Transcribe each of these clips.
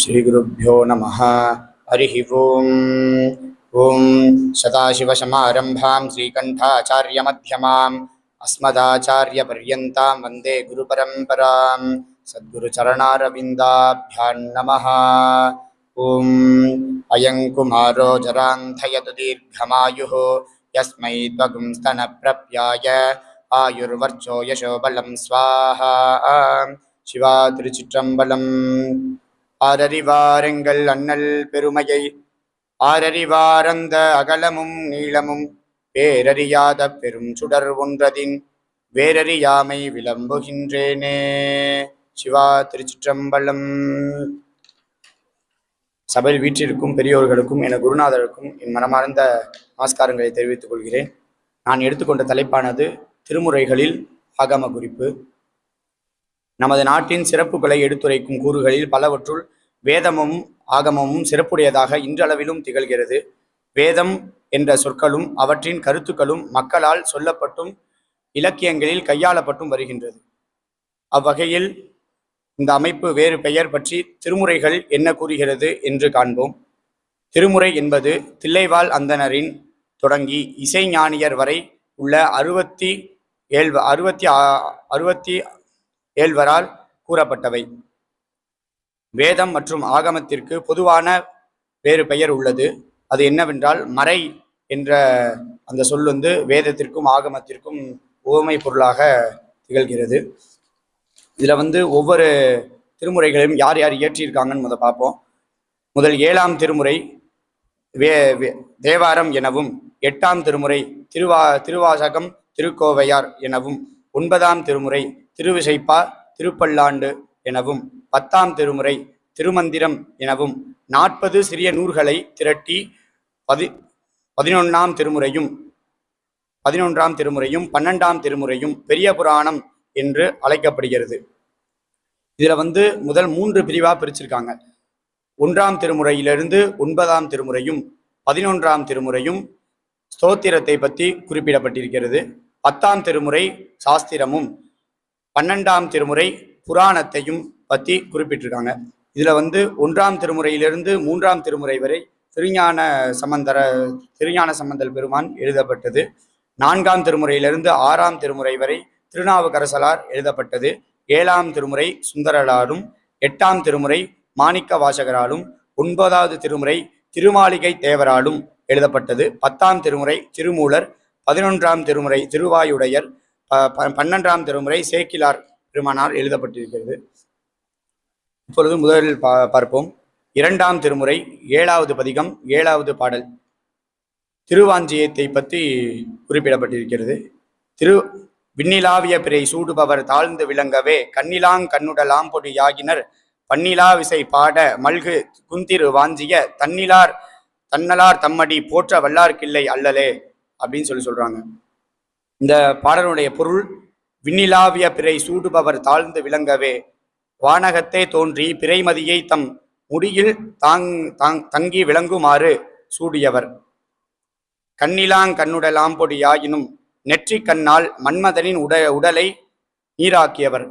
श्रीगुरुभ्यो नमः। हरिः ॐ ॐ सदाशिवसमारम्भां श्रीकण्ठाचार्यमध्यमाम् अस्मदाचार्यपर्यन्तां वन्दे गुरुपरम्परां सद्गुरुचरणारविन्दाभ्यां नमः। ॐ अयं कुमारो जरान्धयतु दीर्घमायुः यस्मै त्वगुंस्तनप्रप्याय आयुर्वर्चो यशो बलं स्वाहा। शिवा त्रिचित्रम्बलम् ஆரறிவாரெங்கள் அண்ணல் பெருமையை. ஆரறிவாரந்த அகலமும் நீளமும் பேரறியாத பெரும் சுடர் ஒன்றதின் வேரறியாமை விளம்புகின்றேனே. சிவா திருச்சிற்றம்பலம். சபையில் வீற்றிருக்கும் பெரியோர்களுக்கும் என குருநாதருக்கும் என் மனமார்ந்த நமஸ்காரங்களை தெரிவித்துக் கொள்கிறேன். நான் எடுத்துக்கொண்ட தலைப்பானது திருமுறைகளில் ஆகம குறிப்பு நமது நாட்டின் சிறப்புகளை எடுத்துரைக்கும் கூறுகளில் பலவற்றுள் வேதமும் ஆகமமும் சிறப்புடையதாக இன்றளவிலும் திகழ்கிறது. வேதம் என்ற சொற்களும் அவற்றின் கருத்துக்களும் மக்களால் சொல்லப்பட்டும் இலக்கியங்களில் கையாளப்பட்டும் வருகின்றது. அவ்வகையில் இந்த அமைப்பு வேறு பெயர் பற்றி திருமுறைகள் என்ன கூறுகிறது என்று காண்போம். திருமுறை என்பது தில்லைவாழ் அந்தணரின் தொடங்கி இசைஞானியர் வரை உள்ள அறுபத்தி ஏழ் அறுபத்தி அறுபத்தி ஏழ்வரால் கூறப்பட்டவை. வேதம் மற்றும் ஆகமத்திற்கு பொதுவான வேறு பெயர் உள்ளது. அது என்னவென்றால் மறை என்ற அந்த சொல் வந்து வேதத்திற்கும் ஆகமத்திற்கும் உவமை பொருளாக திகழ்கிறது. இதில் வந்து ஒவ்வொரு திருமுறைகளையும் யார் யார் இயற்றியிருக்காங்கன்னு முத பார்ப்போம். முதல் ஏழாம் திருமுறை வே வே- தேவாரம் எனவும் எட்டாம் திருமுறை திருவா திருவாசகம் திருக்கோவையார் எனவும் ஒன்பதாம் திருமுறை திருவிசைப்பா திருப்பல்லாண்டு எனவும் பத்தாம் திருமுறை திருமந்திரம் எனவும் நாற்பது சிறிய நூல்களை திரட்டி பதி பதினொன்றாம் திருமுறையும் பதினொன்றாம் திருமுறையும் பன்னெண்டாம் திருமுறையும் பெரிய புராணம் என்று அழைக்கப்படுகிறது. இதில் வந்து முதல் மூன்று பிரிவாக பிரிச்சிருக்காங்க. ஒன்றாம் திருமுறையிலிருந்து ஒன்பதாம் திருமுறையும் பதினொன்றாம் திருமுறையும் ஸ்தோத்திரத்தை பற்றி குறிப்பிடப்பட்டிருக்கிறது. பத்தாம் திருமுறை சாஸ்திரமும் பன்னெண்டாம் திருமுறை புராணத்தையும் பற்றி குறிப்பிட்டிருக்காங்க. இதில் வந்து ஒன்றாம் திருமுறையிலிருந்து மூன்றாம் திருமுறை வரை திருஞான சம்பந்தர திருஞான சம்பந்தல் பெருமான் எழுதப்பட்டது. நான்காம் திருமுறையிலிருந்து ஆறாம் திருமுறை வரை திருநாவுக்கரசலார் எழுதப்பட்டது. ஏழாம் திருமுறை சுந்தரலாரும் எட்டாம் திருமுறை மாணிக்க வாசகராலும் ஒன்பதாவது திருமுறை திருமாளிகை தேவராலும் எழுதப்பட்டது. பத்தாம் திருமுறை திருமூலர் பதினொன்றாம் திருமுறை திருவாயுடையர் ப- ப- பன்னெண்டாம் திருமுறை சேக்கிலார் பெருமானார் எழுதப்பட்டிருக்கிறது. இப்பொழுது முதலில் பா பார்ப்போம். இரண்டாம் திருமுறை ஏழாவது பதிகம் ஏழாவது பாடல். திருவாஞ்சியத்தை பற்றி குறிப்பிடப்பட்டிருக்கிறது. திரு விண்ணிலாவிய பிறை சூடுபவர் தாழ்ந்து விளங்கவே கண்ணிலாங் கண்ணுடலாம் பொடி யாகினர் பன்னிலா விசை பாட மல்கு குந்திரு வாஞ்சிய தன்னிலார் தன்னலார் தம்மடி போற்ற வல்லார்க்கில்லை அல்லலே அப்படின்னு சொல்லி சொல்றாங்க. இந்த பாடலுடைய பொருள் விண்ணிலாவிய பிறை சூடுபவர் தாழ்ந்து விளங்கவே வானகத்தே தோன்றி பிறைமதியை தம் முடியில் தாங் தாங் தங்கி விளங்குமாறு சூடியவர். கண்ணிலாங் கண்ணுடலாம் பொடியாயினும் நெற்றி கண்ணால் மன்மதனின் உட உடலை நீராக்கியவர்.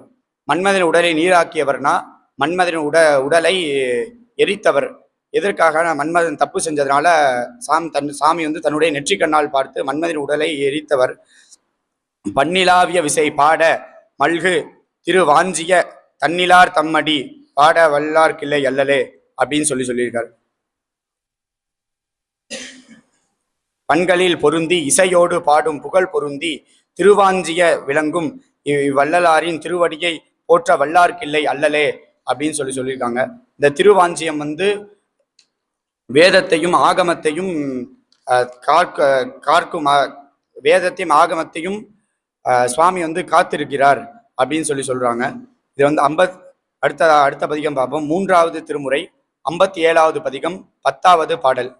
மன்மதனின் உடலை நீராக்கியவர்னா மன்மதனின் உட உடலை எரித்தவர். எதற்காக மன்மதன் தப்பு செஞ்சதுனால சாம் தன் சாமி வந்து தன்னுடைய நெற்றி கண்ணால் பார்த்து மன்மதனின் உடலை எரித்தவர். பன்னிலாவிய விசை பாட மல்கு திருவாஞ்சிய தன்னிலார் தம்மடி பாட வல்லார் கிள்ளை அல்லலே அப்படின்னு சொல்லி சொல்லியிருக்கார். பண்களில் பொருந்தி இசையோடு பாடும் புகழ் பொருந்தி திருவாஞ்சிய விளங்கும் இவ்வள்ளலாரின் திருவடியை போற்ற வல்லார்க்கில்லை அல்லலே அப்படின்னு சொல்லி சொல்லியிருக்காங்க. இந்த திருவாஞ்சியம் வந்து வேதத்தையும் ஆகமத்தையும் கார்க்க கார்க்கும் வேதத்தையும் ஆகமத்தையும் சுவாமி வந்து காத்திருக்கிறார் அப்படின்னு சொல்லி சொல்றாங்க. இது வந்து ஐம்பத் அடுத்த அடுத்த பதிகம் பார்ப்போம். மூன்றாவது திருமுறை ஐம்பத்தி ஏழாவது பதிகம் பத்தாவது பாடல்.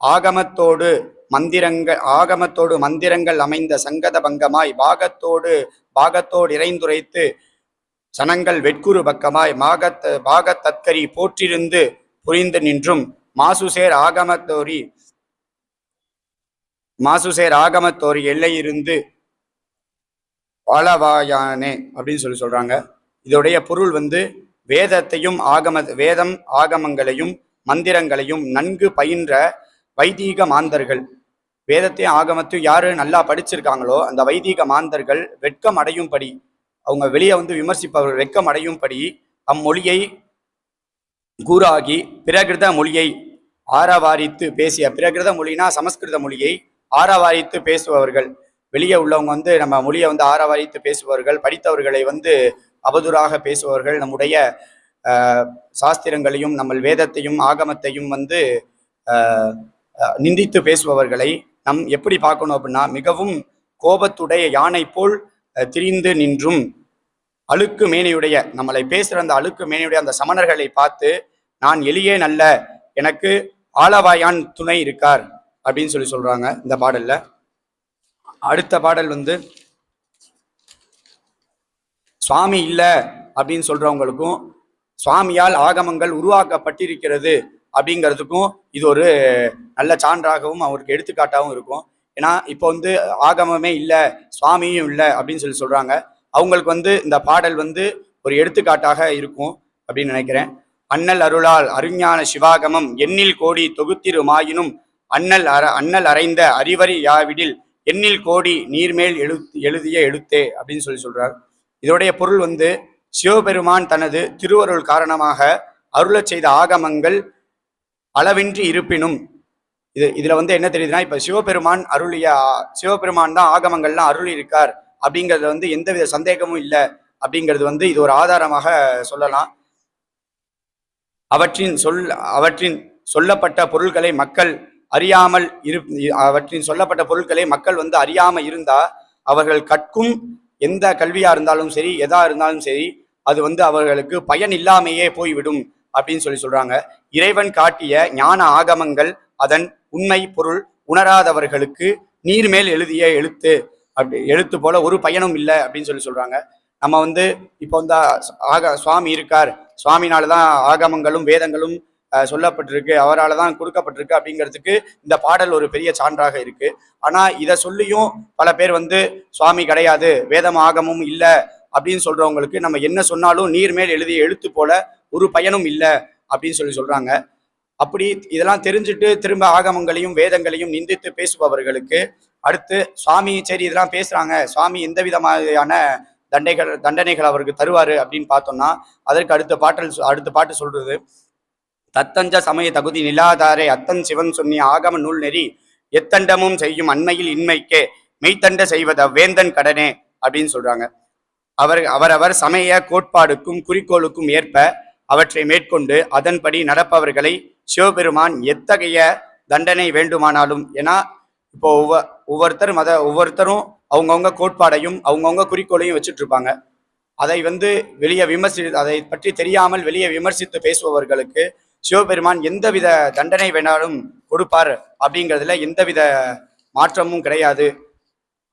ஆகமத்தோடு மந்திரங்கள் ஆகமத்தோடு மந்திரங்கள் அமைந்த சங்கத பங்கமாய் பாகத்தோடு பாகத்தோடு இறைந்துரைத்து சனங்கள் வெட்குரு பக்கமாய் மாகத் பாகத்தத்கரி போற்றிருந்து புரிந்து நின்றும் மாசுசேர் ஆகமத்தோரி மாசுசேர் ஆகமத்தோரி எல்லையிருந்து வாழவாயானே அப்படின்னு சொல்லி சொல்றாங்க. இதோடைய பொருள் வந்து வேதத்தையும் ஆகம வேதம் ஆகமங்களையும் மந்திரங்களையும் நன்கு பயின்ற வைதீக மாந்தர்கள். வேதத்தையும் ஆகமத்தையும் யார் நல்லா படிச்சிருக்காங்களோ அந்த வைதீக மாந்தர்கள் வெட்கம் அடையும்படி அவங்க வெளியே வந்து விமர்சிப்பவர்கள் வெட்கம் அடையும்படி அம்மொழியை கூறாகி பிரகிருத மொழியை ஆரவாரித்து பேசிய பிரகிருத மொழினா சமஸ்கிருத மொழியை ஆரவாரித்து பேசுபவர்கள். வெளியே உள்ளவங்க வந்து நம்ம மொழியை வந்து ஆரவாரித்து பேசுபவர்கள் படித்தவர்களை வந்து அவதூறாக பேசுபவர்கள் நம்முடைய சாஸ்திரங்களையும் நம்ம வேதத்தையும் ஆகமத்தையும் வந்து நிந்தித்து பேசுபவர்களை நம் எப்படி பார்க்கணும் அப்படின்னா மிகவும் கோபத்துடைய யானை போல் திரிந்து நின்றும் அழுக்கு மேனையுடைய நம்மளை பேசுகிற அந்த அழுக்கு மேனையுடைய அந்த சமணர்களை பார்த்து நான் எளியே நல்ல எனக்கு ஆளவாயான் துணை இருக்கார் அப்படின்னு சொல்லி சொல்றாங்க இந்த பாடல்ல. அடுத்த பாடல் வந்து சுவாமி இல்லை அப்படின்னு சொல்றவங்களுக்கும் சுவாமியால் ஆகமங்கள் உருவாக்கப்பட்டிருக்கிறது அப்படிங்கிறதுக்கும் இது ஒரு நல்ல சான்றாகவும் அவருக்கு எடுத்துக்காட்டாகவும் இருக்கும். ஏன்னா இப்போ வந்து ஆகமமே இல்லை சுவாமியும் இல்லை அப்படின்னு சொல்லி சொல்றாங்க. அவங்களுக்கு வந்து இந்த பாடல் வந்து ஒரு எடுத்துக்காட்டாக இருக்கும் அப்படின்னு நினைக்கிறேன். அண்ணல் அருளால் அருஞான சிவாகமம் எண்ணில் கோடி தொகுத்திருமாயினும் அண்ணல் அற அண்ணல் அறைந்த அறிவறி யாவிடில் எண்ணில் கோடி நீர்மேல் எழு எழுதிய எழுத்தே அப்படின்னு சொல்லி சொல்றார். இதோடைய பொருள் வந்து சிவபெருமான் தனது திருவருள் காரணமாக அருளச் செய்த ஆகமங்கள் அளவின்றி இருப்பினும் இது இதுல வந்து என்ன தெரியுதுன்னா இப்ப சிவபெருமான் அருளிய சிவபெருமான் தான் ஆகமங்கள்லாம் அருள் இருக்கார் அப்படிங்கிறது வந்து எந்தவித சந்தேகமும் இல்லை அப்படிங்கிறது வந்து இது ஒரு ஆதாரமாக சொல்லலாம். அவற்றின் சொல் அவற்றின் சொல்லப்பட்ட பொருள்களை மக்கள் அறியாமல் இரு அவற்றின் சொல்லப்பட்ட பொருட்களை மக்கள் வந்து அறியாமல் இருந்தால் அவர்கள் கற்கும் எந்த கல்வியாக இருந்தாலும் சரி எதா இருந்தாலும் சரி அது வந்து அவர்களுக்கு பயன் இல்லாமையே போய்விடும் அப்படின்னு சொல்லி சொல்றாங்க. இறைவன் காட்டிய ஞான ஆகமங்கள் அதன் உண்மை பொருள் உணராதவர்களுக்கு நீர்மேல் எழுதிய எழுத்து. அப்படி எழுத்து போல ஒரு பயனும் இல்லை அப்படின்னு சொல்லி சொல்றாங்க. நம்ம வந்து இப்போ வந்து ஆக சுவாமி இருக்கார். சுவாமினால தான் ஆகமங்களும் வேதங்களும் சொல்லப்பட்டிருக்கு அவரால் தான் கொடுக்கப்பட்டிருக்கு அப்படிங்கிறதுக்கு இந்த பாடல் ஒரு பெரிய சான்றாக இருக்கு. ஆனால் இதை சொல்லியும் பல பேர் வந்து சுவாமி கிடையாது வேதம் ஆகமும் இல்லை அப்படின்னு சொல்கிறவங்களுக்கு நம்ம என்ன சொன்னாலும் நீர் மேல் எழுதிய எழுத்து போல ஒரு பயனும் இல்லை அப்படின்னு சொல்லி சொல்கிறாங்க அப்படி இதெல்லாம் தெரிஞ்சுட்டு திரும்ப ஆகமங்களையும் வேதங்களையும் நிந்தித்து பேசுபவர்களுக்கு அடுத்து சுவாமி சரி இதெல்லாம் பேசுகிறாங்க சுவாமி எந்த விதமான தண்டைகள் தண்டனைகள் அவருக்கு தருவார் அப்படின்னு பார்த்தோம்னா அதற்கு அடுத்த பாட்டல் அடுத்த பாட்டு சொல்கிறது தத்தஞ்ச சமய தகுதி நிலாதாரே அத்தன் சிவன் சொன்னி ஆகம நூல் நெறி எத்தண்டமும் செய்யும் அண்மையில் இன்மைக்கே மெய்த்தண்ட செய்வத வேந்தன் கடனே அப்படின்னு சொல்றாங்க. அவர் அவரவர் சமய கோட்பாடுக்கும் குறிக்கோளுக்கும் ஏற்ப அவற்றை மேற்கொண்டு அதன்படி நடப்பவர்களை சிவபெருமான் எத்தகைய தண்டனை வேண்டுமானாலும் ஏன்னா இப்போ ஒவ்வொ ஒவ்வொருத்தர் மத ஒவ்வொருத்தரும் அவங்கவுங்க கோட்பாடையும் அவங்கவுங்க குறிக்கோளையும் வச்சுட்டு இருப்பாங்க அதை வந்து வெளியே விமர்சி அதை பற்றி தெரியாமல் வெளியே விமர்சித்து பேசுபவர்களுக்கு சிவபெருமான் எந்தவித தண்டனை வேணாலும் கொடுப்பார் அப்படிங்கிறதுல எந்தவித மாற்றமும் கிடையாது.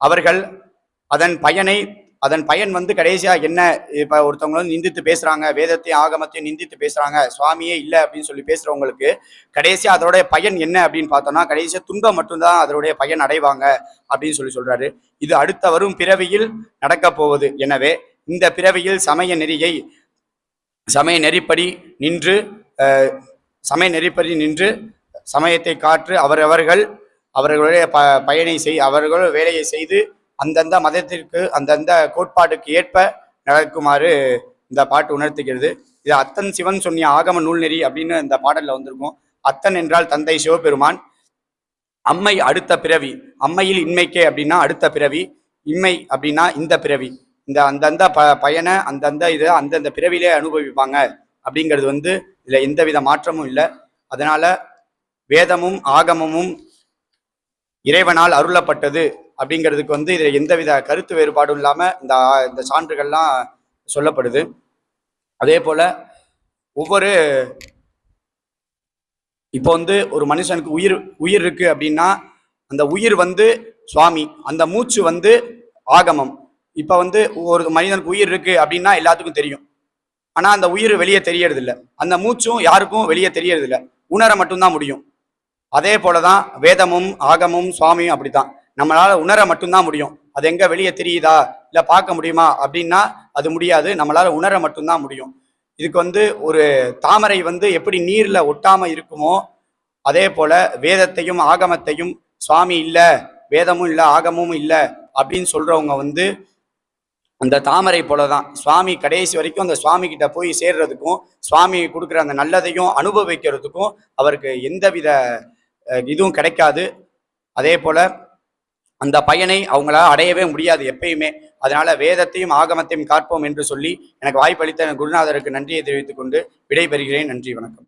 அவர்கள் அதன் பயனை அதன் பயன் வந்து கடைசியாக என்ன? இப்போ ஒருத்தவங்க வந்து நிந்தித்து பேசுகிறாங்க வேதத்தையும் ஆகமத்தையும் நிந்தித்து பேசுகிறாங்க சுவாமியே இல்லை அப்படின்னு சொல்லி பேசுகிறவங்களுக்கு கடைசியாக அதோடைய பயன் என்ன அப்படின்னு பார்த்தோம்னா கடைசியாக துன்பம் மட்டும்தான் அதனுடைய பயன் அடைவாங்க அப்படின்னு சொல்லி சொல்கிறாரு இது அடுத்த வரும் பிறவியில் நடக்கப் போவது. எனவே இந்த பிறவியில் சமய நெறியை சமய நெறிப்படி நின்று சமய நெறிப்படி நின்று சமயத்தை காற்று அவரவர்கள் அவர்களுடைய ப பயனை செய் அவர்கள் வேலையை செய்து அந்தந்த மதத்திற்கு அந்தந்த கோட்பாட்டுக்கு ஏற்ப நடக்குமாறு இந்த பாட்டு உணர்த்துகிறது. இது அத்தன் சிவன் சொன்னிய ஆகம நூல் நெறி அப்படின்னு இந்த பாடலில் வந்திருக்கும். அத்தன் என்றால் தந்தை சிவபெருமான். அம்மை அடுத்த பிறவி. அம்மையில் இன்மைக்கே அப்படின்னா அடுத்த பிறவி. இம்மை அப்படின்னா இந்த பிறவி. இந்த அந்தந்த ப பயனை அந்தந்த இதை அந்தந்த பிறவிலே அனுபவிப்பாங்க. அப்படிங்கிறது வந்து இதில் எந்தவித மாற்றமும் இல்லை. அதனால் வேதமும் ஆகமமும் இறைவனால் அருளப்பட்டது அப்படிங்கிறதுக்கு வந்து இதில் எந்தவித கருத்து வேறுபாடும் இல்லாமல் இந்த இந்த சான்றுகள்லாம் சொல்லப்படுது. அதே போல் ஒவ்வொரு இப்போ வந்து ஒரு மனுஷனுக்கு உயிர் உயிர் இருக்குது அப்படின்னா அந்த உயிர் வந்து சுவாமி அந்த மூச்சு வந்து ஆகமம். இப்போ வந்து ஒரு மனிதனுக்கு உயிர் இருக்குது அப்படின்னா எல்லாத்துக்கும் தெரியும். ஆனால் அந்த உயிர் வெளியே தெரியறதில்ல. அந்த மூச்சும் யாருக்கும் வெளியே தெரியறதில்ல. உணர மட்டும்தான் முடியும். அதே போலதான் வேதமும் ஆகமும் சுவாமியும் அப்படித்தான். நம்மளால் உணர மட்டும்தான் முடியும். அது எங்கே வெளியே தெரியுதா? இல்லை பார்க்க முடியுமா? அப்படின்னா அது முடியாது. நம்மளால் உணர மட்டும்தான் முடியும். இதுக்கு வந்து ஒரு தாமரை வந்து எப்படி நீரில் ஒட்டாமல் இருக்குமோ அதே போல வேதத்தையும் ஆகமத்தையும் சுவாமி இல்லை வேதமும் இல்லை ஆகமும் இல்லை அப்படின்னு சொல்கிறவங்க வந்து அந்த தாமரை போலதான். சுவாமி கடைசி வரைக்கும் அந்த சுவாமி கிட்ட போய் சேர்றதுக்கும் சுவாமி கொடுக்குற அந்த நல்லதையும் அனுபவிக்கிறதுக்கும் அவருக்கு எந்தவித இதுவும் கிடைக்காது. அதே போல அந்த பயனை அவங்களால அடையவே முடியாது எப்பயுமே. அதனால வேதத்தையும் ஆகமத்தையும் காப்போம் என்று சொல்லி எனக்கு வாய்ப்பளித்த குருநாதருக்கு நன்றியை தெரிவித்துக் கொண்டு விடைபெறுகிறேன். நன்றி வணக்கம்.